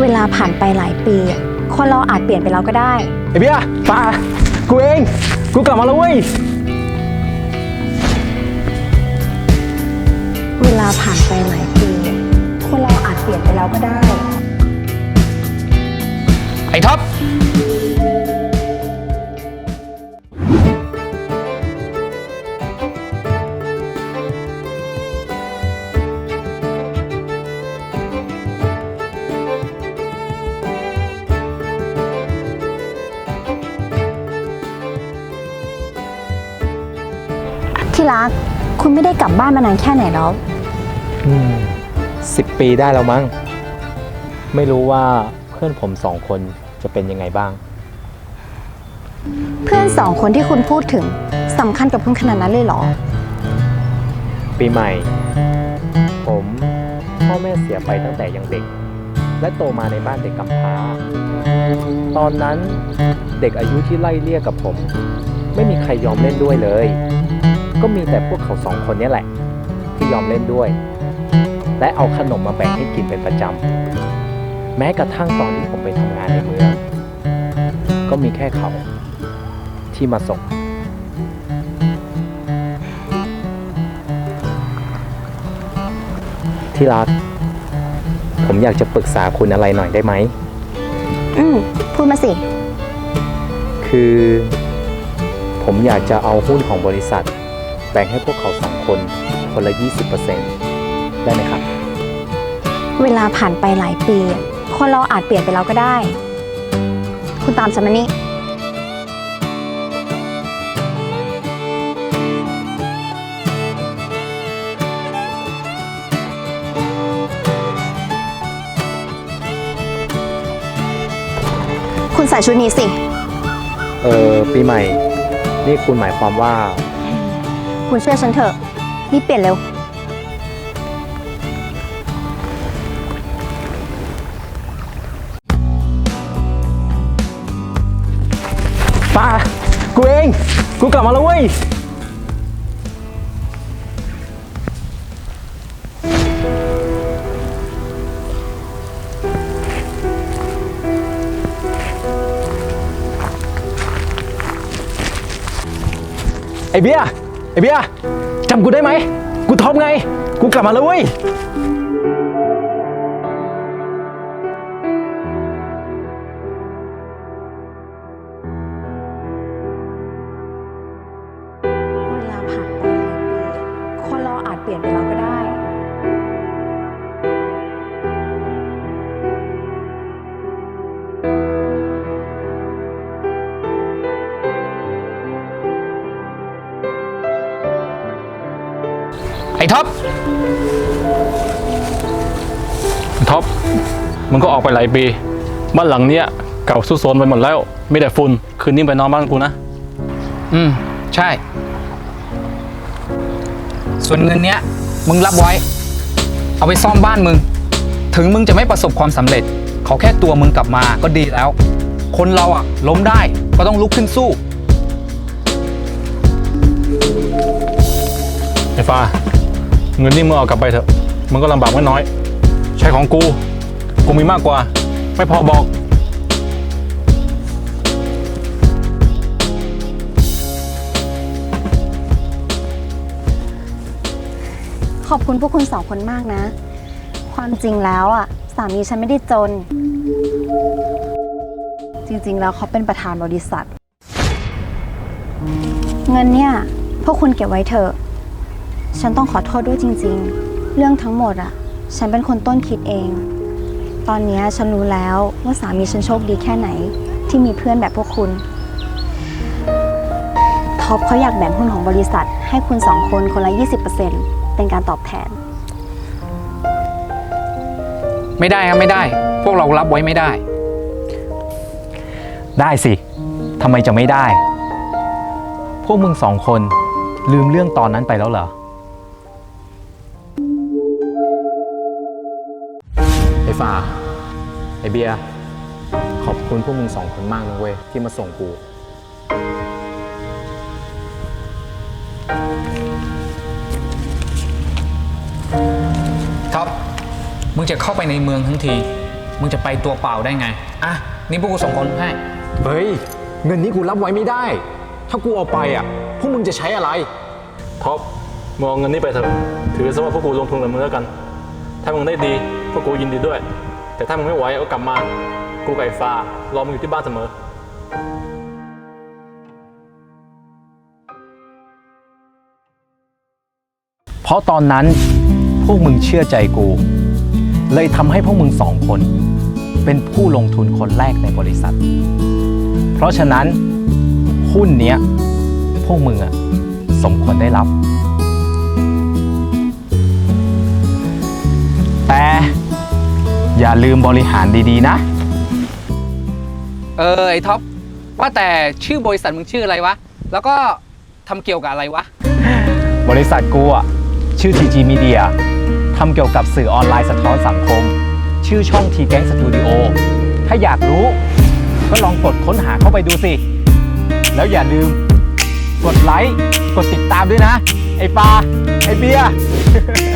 เวลาผ่านไปหลายปีอะคนเราอาจเปลี่ยนไปแล้วก็ได้ ไอ้เบียร์ป่ากูเอง กูกลับมาแล้วเว้ย เวลาผ่านไปหลายปี คนเราอาจเปลี่ยนไปแล้วก็ได้ ไอ้ท็อป ที่รัก คุณไม่ได้กลับบ้านมานานแค่ไหนแล้วสิบปีได้แล้วมั้ง ไม่รู้ว่าเพื่อนผมสองคนจะเป็นยังไงบ้าง เพื่อนสองคนที่คุณพูดถึงสำคัญกับคุณขนาดนั้นเลยเหรอ ปีใหม่ ผมพ่อแม่เสียไปตั้งแต่ยังเด็ก และโตมาในบ้านเด็กกำพร้า ตอนนั้นเด็กอายุที่ไล่เลี่ยกับผม ไม่มีใครยอมเล่นด้วยเลย ก็มีแต่พวกเขาสองคนเนี้แหละ ที่ยอมเล่นด้วย และเอาขนมมาแบ่งให้กินเป็นประจำ แม้กระทั่งตอนที่ผมไปทำงานในเมือง ก็มีแค่เขาที่มาส่งที่รัก ผมอยากจะปรึกษาคุณอะไรหน่อยได้ไหม อืม พูดมาสิ คือ ผมอยากจะเอาหุ้นของบริษัท แบ่งให้พวกเขาสองคนคนละ 20%ได้ไหมครับ เวลาผ่านไปหลายปี คนเราอาจเปลี่ยนไปแล้วก็ได้ คุณตามฉันมานี่ คุณใส่ชุดนี้สิ เออปีใหม่ นี่คุณหมายความว่า คุณเชื่อฉันเถอะรีบเปลี่ยนเร็ว ป้า กูเอง กูกลับมาแล้วเว้ย ไอเบียร์ ไอเบียร์จำกูได้ไหม กูท็อปไง กูกลับมาแล้วเว้ย เวลาผ่านไปหลายปีคนเราอาจเปลี่ยนไปแล้ว ได้ไอ้ท็อปท็อปมันก็ออกไปหลายปี บ้านหลังเนี้ยเก่าสุดโทรมไปหมดแล้วมีแต่ฝุ่นคืนนี้ไปนอนบ้านกูนะ อืม ใช่ ส่วนเงินเนี้ย มึงรับไว้ เอาไปซ่อมบ้านมึง ถึงมึงจะไม่ประสบความสำเร็จ ขอแค่ตัวมึงกลับมาก็ดีแล้ว คนเราอะล้มได้ก็ต้องลุกขึ้นสู้ ไอ้ฟ้า เงินนี่มึงเอากลับไปเถอะมึงก็ลำบากไม่น้อย ใช้ของกู กูมีมากกว่า ไม่พอบอก ขอบคุณพวกคุณสองคนมากนะ ความจริงแล้วอะ สามีฉันไม่ได้จน จริงๆ แล้วเขาเป็นประธานบริษัท เงินเนี่ย พวกคุณเก็บไว้เถอะ ฉันต้องขอโทษด้วยจริง ๆ เรื่องทั้งหมดอะฉันเป็นคนต้นคิดเอง ตอนเนี้ยฉันรู้แล้วว่าสามีฉันโชคดีแค่ไหน ที่มีเพื่อนแบบพวกคุณท็อปเขาอยากแบ่งหุ้นของบริษัท ให้คุณสองคนคนละ 20%เป็นการตอบแทน ไม่ได้ครับไม่ได้ พวกเรารับไว้ไม่ได้ ได้สิ ทำไมจะไม่ได้ พวกมึงสองคนลืมเรื่องตอนนั้นไปแล้วเหรอ ไอ้ฟ้าไอ้เบียร์ขอบคุณพวกมึงสองคนมากนะเว้ย ที่มาส่งกู ท็อป มึงจะเข้าไปในเมืองทั้งที มึงจะไปตัวเปล่าได้ไง อะ นี่พวกกูส่งคนให้ เฮ้ย เงินนี้กูรับไว้ไม่ได้ ถ้ากูเอาไปอะ พวกมึงจะใช้อะไร ท็อปมองเงินนี้ไปเถอะ ถือซะว่าพวกกูลงทุนกับมึงแล้วกัน ถ้ามึงได้ดีพ วกกูยินดีด้วย แต่ถ้ามึงไม่ไหวก็กลับมา กูไอ้ฟ้ารอมึงอยู่ที่บ้านเสมอเพราะตอนนั้นพวกมึงเชื่อใจกู เลยทำให้พวกมึงสองคน เป็นผู้ลงทุนคนแรกในบริษัท เพราะฉะนั้นหุ้นเนี้ยพวกมึงอะสมควรได้รับ แต่ อย่าลืมบริหารดีๆนะ เออไอ้ท็อปว่าแต่ชื่อบริษัทมึงชื่ออะไรวะ แล้วก็ทำเกี่ยวกับอะไรวะ บริษัทกูอะชื่อ TG Media ทำเกี่ยวกับสื่อออนไลน์สะท้อนสังคม ชื่อช่อง T Gang Studio ถ้าอยากรู้ ก็ลองกดค้นหาเข้าไปดูสิ แล้วอย่าลืม กดไลค์ กดติดตามด้วยนะ ไอ้ปาไอ้เบียร์ถ้าชอบคลิปของเรากดไลค์กดแชร์กดติดตามเพื่อเป็นกำลังใจให้ด้วยนะครั